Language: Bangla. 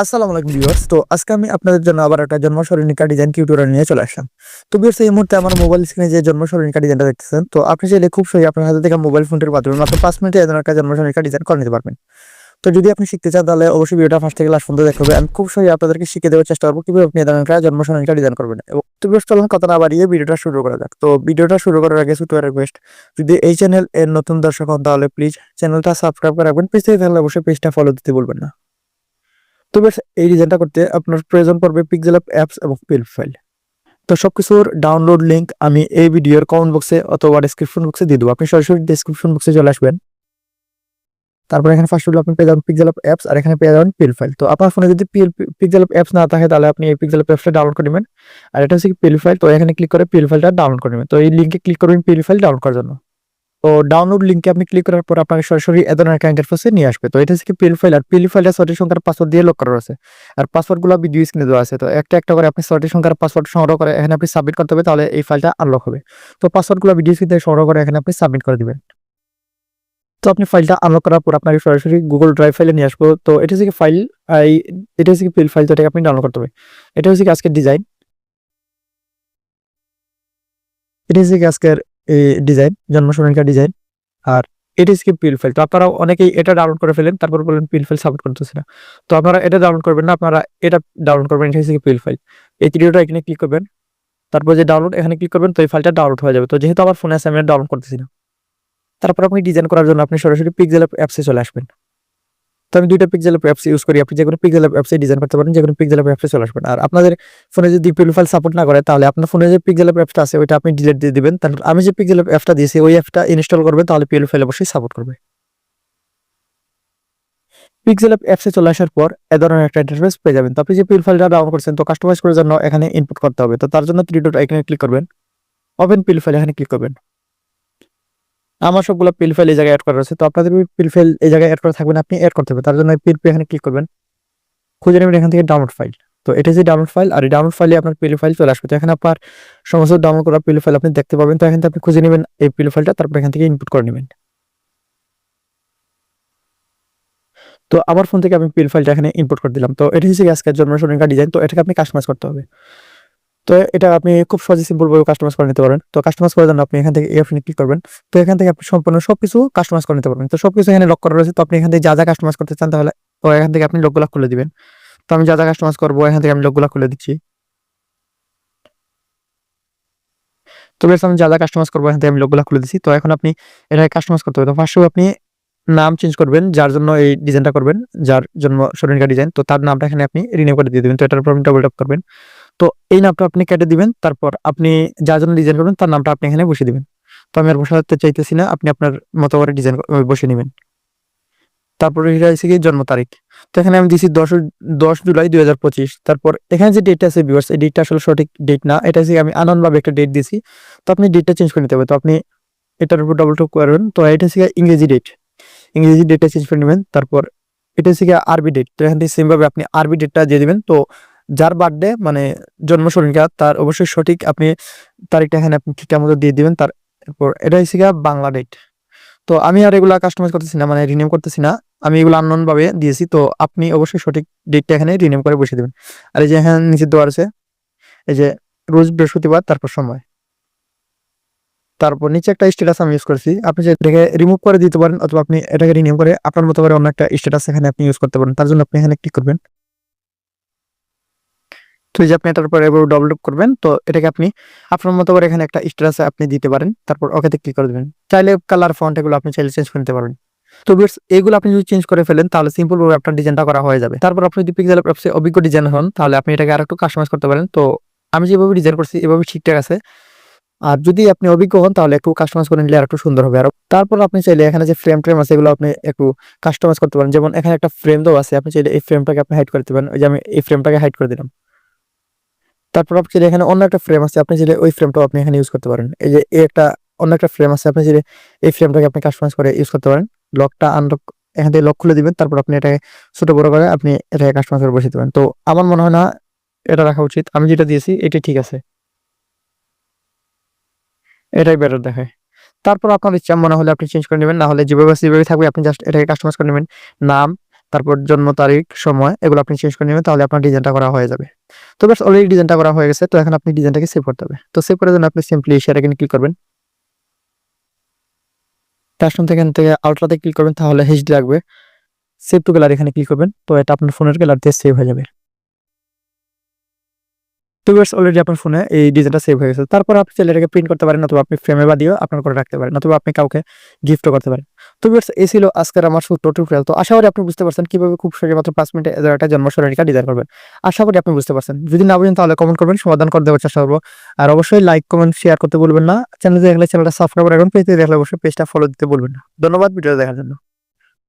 আসসালামু আলাইকুম ভিউয়ার্স। তো আজকে আমি আপনাদের জন্য আবার একটা জন্মসরণিকা ডিজাইন টিউটোরিয়াল নিয়ে চলে আসলাম। তো ভিউয়ার্স, এই মুহূর্তে আমার মোবাইল স্ক্রিনে যে জন্মসরণিকা ডিজাইনটা দেখতেছেন, তো আপনি চাইলে খুব সহজে আপনার হাতে থেকে মোবাইল ফোনটির মাধ্যমে মাত্র পাঁচ মিনিটে এমন একটা জন্মসরণিকা ডিজাইন করে নিতে পারবেন। তো যদি আপনি শিখতে চান, তাহলে অবশ্যই ভিডিওটা ফার্স্ট থেকে লাস্ট পর্যন্ত দেখবে আমি খুব সহজে আপনাদেরকে শিখে দেওয়ার চেষ্টা করব কীভাবে আপনি একটা জন্মসরণিকা ডিজাইন করবেন। এবং তো ভিউয়ার্স, চলুন কথা না বাড়িয়ে ভিডিওটা শুরু করা যাক। তো ভিডিওটা শুরু করার আগে ছোট রিকোয়েস্ট যদি এই চ্যানেল এর নতুন দর্শক হন, তাহলে প্লিজ চ্যানেলটা সাবস্ক্রাইব করে রাখবেন। পেজ থেকে তাহলে অবশ্যই পেজটা ফলো দিতে বলবেন না। তো বেশ, এই ডিজাইনটা করতে আপনার প্রয়োজন পড়বে পিক্সেল অ্যাপস এবং পিল ফাইল তো সবকিছুর ডাউনলোড লিঙ্ক আমি এই ভিডিওর কমেন্ট বক্সে অথবা ডিসক্রিপশন বক্সে দিয়ে দেবো। আপনি সরাসরি ডিসক্রিপশন বক্সে চলে আসবেন। তারপর এখানে ফার্স্ট হলো আপনি পেয়ে যাবেন পিক্সেল অ্যাপস আর এখানে পেয়ে যাবেন পিল ফাইল তো আপনার ফোনে যদি পিল পিক্সেল অ্যাপস না থাকে, তাহলে আপনি এই পিক্সেল অ্যাপসটা ডাউনলোড করে নেবেন। আর এটা হচ্ছে পিল ফাইল তো এখানে ক্লিক করে পিল ফাইলটা ডাউনলোড করে নেবেন। তো এই লিঙ্কে ক্লিক করবেন পিল ফাইল ডাউনলোড করার জন্য। তো ডাউনলোড লিঙ্কে আপনি ক্লিক করার পর আপনাকে সরাসরি এ ধরনের একটা নিয়ে আসবে। তো এটা হচ্ছে পিল ফাইল আর পিল ফাইলটা ছয়টি সংখ্যার পাসওয়ার্ড দিয়ে লক করা আছে আর পাসওয়ার্ডগুলো ভিডিও স্ক্রিনে দেওয়া আছে। তো একটা একটা করে আপনি ছয়টি সংখ্যার পাসওয়ার্ড সংগ্রহ করে এখানে আপনি সাবমিট করতে হবে, তাহলে এই ফাইলটা আনলক হবে। তো পাসওয়ার্ডগুলো ভিডিও স্ক্রিনে সংগ্রহ করে এখানে আপনি সাবমিট করে দিবেন। তো আপনি ফাইলটা আনলক করার পর আপনাকে সরাসরি গুগল ড্রাইভ ফাইলে নিয়ে আসব। তো এটা হচ্ছে ফাইল এটা হচ্ছে পিল ফাইল তো এটাকে আপনি ডাউনলোড করতে হবে। এটা হচ্ছে আজকের ডিজাইন এটা হচ্ছে কি ডিজাইন জন্ম সরণিকা ডিজাইন আর এটি স্কিপ পিল ফাইল তো আপনারা অনেকেই এটা ডাউনলোড করে ফেলেন, তারপর বলেন পিল ফাইল সাপোর্ট করতেছে না। তো আপনারা এটা ডাউনলোড করবেন না, আপনারা এটা ডাউনলোড করবেন এটা কি পিল ফাইল এই ভিডিওটা এখানে ক্লিক করবেন, তারপর যে ডাউনলোড এখানে ক্লিক করবেন, তো এই ফাইলটা ডাউনলোড হয়ে যাবে। তো যেহেতু আমার ফোনে আছে, আমি ডাউনলোড করতেছি না। তারপর আপনি ডিজাইন করার জন্য আপনি সরাসরি পিক্সেল অ্যাপসে চলে আসবেন। তো আমি দুইটা পিক্সেল অ্যাপস ইউজ করি। আপনি যে কোনো পিক্সেল অ্যাপসে ডিজাইন করতে পারেন যে কোনো পিক্সেল অ্যাপসে চলে আসবেন। আর আপনাদের ফোনে যদি পিল ফাইল সাপোর্ট না করে, তাহলে আপনার ফোনে যে পিক্সেল অ্যাপসটা আছে, ওইটা আপনি ডিলিট দিয়ে দিবেন। তারপর আমি যে পিক্সেল অ্যাপটা দিয়েছি, ওই অ্যাপটা ইনস্টল করবেন তাহলে পিএল ফাইল অবশ্যই সাপোর্ট করবে। পিক্সেল অ্যাপসে চলে আসার পর এ ধরনের একটা ইন্টারফেস পেয়ে যাবেন। তো আপনি যে পিল ফাইলটা ডাউনলোড করছেন, তো কাস্টমাইজ করার জন্য এখানে ইনপুট করতে হবে। তো তার জন্য থ্রি ডট এখানে ক্লিক করবেন। ওপেন পিল ফাইল এখানে ক্লিক করবেন। আমার সবগুলো পিল ফাইল এই জায়গায় অ্যাড করা আছে তো আপনাদের পিল ফাইল এই জায়গায় অ্যাড করা থাকবেন আপনি অ্যাড করতে হবে তার জন্য পিল এখানে ক্লিক করবেন। খুঁজে নেবেন এখান থেকে ডাউনলোড ফাইল তো এটা যে ডাউনলোড ফাইল আর এই ডাউনলোড ফাইলে আপনার পিল ফাইল চলে আসবে। তো এখানে আপনার সমস্ত ডাউনলোড করা পিল ফাইল আপনি দেখতে পাবেন। তো এখান থেকে আপনি খুঁজে নেবেন এই পিল ফাইলটা তারপর এখান থেকে ইনপুট করে নেবেন। তো আমার ফোন থেকে আমি পিল ফাইলটা এখানে ইনপুট করে দিলাম। তো এটা হচ্ছে আজকের জন্মসরণিকা ডিজাইন তো এটাকে আপনি কাস্টমাইজ করতে হবে। তো এটা আপনি খুব সহজে সিম্পল ভাবে কাস্টমাইজ করে নিতে পারেন তো কাস্টমাইজ করার জন্য আপনি এখান থেকে অপশনে ক্লিক করবেন। তো এখান থেকে আপনি সম্পূর্ণ সবকিছু কাস্টমাইজ করে নিতে পারবেন। তো সবকিছু এখানে লক করা রয়েছে। তো আপনি এখান থেকে যা যা কাস্টমাইজ করতে চান তাহলে তো এখান থেকে আপনি লোকগুলা খুলে দিবেন। তো আমি যা যা কাস্টমাইজ করব, এখান থেকে আমি লোকগুলা খুলে দিচ্ছি। তো বেশ, আমি যা যা কাস্টমাইজ করব, এখান থেকে আমি লোকগুলা খুলে দিচ্ছি। তো এখন আপনি এটাকে কাস্টমাইজ করতে হবে। তো ফার্স্টে আপনি নাম চেঞ্জ করবেন, যার জন্য এই ডিজাইনটা করবেন, যার জন্য সরণিকা ডিজাইন তো তার নামটা এখানে আপনি রিনিউ করে দিয়ে দেবেন। তো এটার উপর আপনি ডাবল ট্যাপ করবেন। তো এই নামটা আপনি কেটে দিবেন, তারপর আপনি যার জন্য ডিজাইন করবেন তার নামটা আপনি এখানে বসে দিবেন। তো আমি আর বসাতে চাইতেছি না, আপনি আপনার মতো করে ডিজাইন বসিয়ে নেবেন। তারপরে এটা হচ্ছে কি জন্ম তারিখ। তো এখানে আমি দিছি দশ দশ জুলাই দুই হাজার পঁচিশ। তারপর এখানে যে ডেটটা আছে ভিউয়ার্স এই ডেটটা আসলে সঠিক ডেট না। এটা হচ্ছে আমি আনন্দভাবে একটা ডেট দিছি। তো আপনি ডেটটা চেঞ্জ করে নিতে হবে। তো আপনি এটার উপর ডবল টক করবেন। তো এটা হচ্ছে ইংরেজি ডেট ইংরেজি ডেটটা চেঞ্জ করে নেবেন। তারপর এটা হচ্ছে আরবি ডেট তো এখান থেকে সেমভাবে আপনি আরবি ডেটটা দিয়ে দিবেন। তো যার বার্থডে মানে জন্ম সরণিকা তার অবশ্যই সঠিক আপনি তারিখটা এখানে আপনি ঠিকঠাক মতো দিয়ে দিবেন তারপর এটা হচ্ছে বাংলা ডেট তো আমি আর এগুলা কাস্টমাইজ করতেছি না মানে রিনেম করতেছি না, আমি এগুলো আননোন ভাবে দিয়েছি, তো আপনি অবশ্যই সঠিক ডেটটা এখানে রিনেম করে বসে দেবেন। আর এই যে এখানে নিচে দেওয়া আছে, এই যে রোজ বৃহস্পতিবার, তারপর সময়। তারপর নিচে একটা স্ট্যাটাস আমি ইউজ করেছি, আপনি এটাকে রিমুভ করে দিতে পারেন, অথবা আপনি এটাকে রিনিউ করে আপনার মতো করে অন্য একটা স্ট্যাটাস এখানে আপনি ইউজ করতে পারেন, তার জন্য আপনি এখানে ক্লিক করবেন। তো এই যে আপনি এটার উপরে এবার ডবল করবেন, তো এটাকে আপনি আপনার মতো করে এখানে একটা স্ট্যাটাস আপনি দিতে পারেন, তারপর ওকেতে ক্লিক করে দেবেন। চাইলে কালার ফন্ট এগুলো আপনি চাইলে চেঞ্জ করে নিতে পারবেন। তো ভিউয়ার্স এগুলো আপনি যদি চেঞ্জ করে ফেলেন, তাহলে সিম্পল ভাবে আপনার ডিজাইনটা করা হয়ে যাবে। তারপর আপনি যদি পিক্সেল অ্যাপসে অভিজ্ঞ ডিজাইন হন, তাহলে আপনি এটাকে আরেকটু কাস্টমাইজ করতে পারেন। তো আমি যেভাবে ডিজাইন করছি, এভাবে ঠিকঠাক আছে। আর যদি আপনি অভিজ্ঞ হন, তাহলে একটু কাস্টমাইজ করে নিলে আর একটু সুন্দর হবে। আর তারপর আপনি চাইলে এখানে যে ফ্রেম ট্রেম আছে, এগুলো আপনি একটু কাস্টমাইজ করতে পারেন। যেমন এখানে একটা ফ্রেম দেওয়া আছে, আপনি চাইলে এই ফ্রেমটাকে আপনি হাইড করতে পারেন। ওই যে আমি এই ফ্রেমটাকে হাইড করে দিলাম। তারপর আপনি চাইলে এখানে অন্য একটা ফ্রেম আছে, আপনি চাইলে ওই ফ্রেমটাও আপনি এখানে ইউজ করতে পারেন। এই যে এই একটা অন্য একটা ফ্রেম আছে, আপনি চাইলে এই ফ্রেমটাকে আপনি কাস্টমাইজ করে ইউজ করতে পারেন। লকটা আনলক এখান থেকে লক খুলে দিবেন, তারপর আপনি এটাকে ছোট বড় করে আপনি এটাকে কাস্টমাইজ করে বসে দেবেন। তো আমার মনে হয় না এটা রাখা উচিত। আমি যেটা দিয়েছি এটাই ঠিক আছে। এটাই বেটার দেখায়। তারপর আপনার ইচ্ছা মনে হলে আপনি চেঞ্জ করে নেবেন, না হলে যেভাবে যেভাবে থাকবে, আপনি জাস্ট এটাকে কাস্টমাইজ করে নেবেন। নাম তারপর জন্ম তারিখ, সময়, এগুলো আপনি চেঞ্জ করে নেবেন, তাহলে আপনার ডিজাইনটা করা হয়ে যাবে। তো ব্যাস অলরেডি ডিজাইনটা করা হয়ে গেছে, তো এখন আপনি ডিজাইনটাকে সেভ করতে হবে। তো সেভ করার জন্য আপনি সিম্পলি শেয়ার এখানে ক্লিক করবেন। টাস্টন থেকে থেকে আলট্রাতে ক্লিক করবেন, তাহলে এইচডি লাগবে। সেভ টু গ্যালারি এখানে ক্লিক করবেন, তো এটা আপনার ফোনের গ্যালারিতে সেভ হয়ে যাবে। তো ভিউয়ার্স অলরেডি আপনার ফোনে এই ডিজাইনটা সেভ হয়ে গেছে। তারপর আপনি চাইলে এটাকে প্রিন্ট করতে পারেন, অথবা আপনি ফ্রেমে বা দিয়েও আপনার করে রাখতে পারেন, অথবা আপনি কাউকে গিফটও করতে পারেন। তো বিয়ার্স এই ছিল আজকের আমার ছোট্ট টিউটোরিয়াল তো আশা করি আপনি বুঝতে পারছেন কীভাবে খুব সহজে মাত্র পাঁচ মিনিটে একটা জন্মশরণিকা ডিজাইন করবেন। আশা করি আপনি বুঝতে পারছেন। যদি না বুঝেন, তাহলে কমেন্ট করবেন, সমাধান করে দেওয়ার চেষ্টা করব। আর অবশ্যই লাইক কমেন্ট শেয়ার করতে বলবেন না। চ্যানেল দেখলে চ্যানেলটা সাবস্ক্রাইব রাখবেন। পেজে দেখলে অবশ্যই পেজটা ফলো দিতে বলবেন না। ধন্যবাদ ভিডিও দেখার জন্য।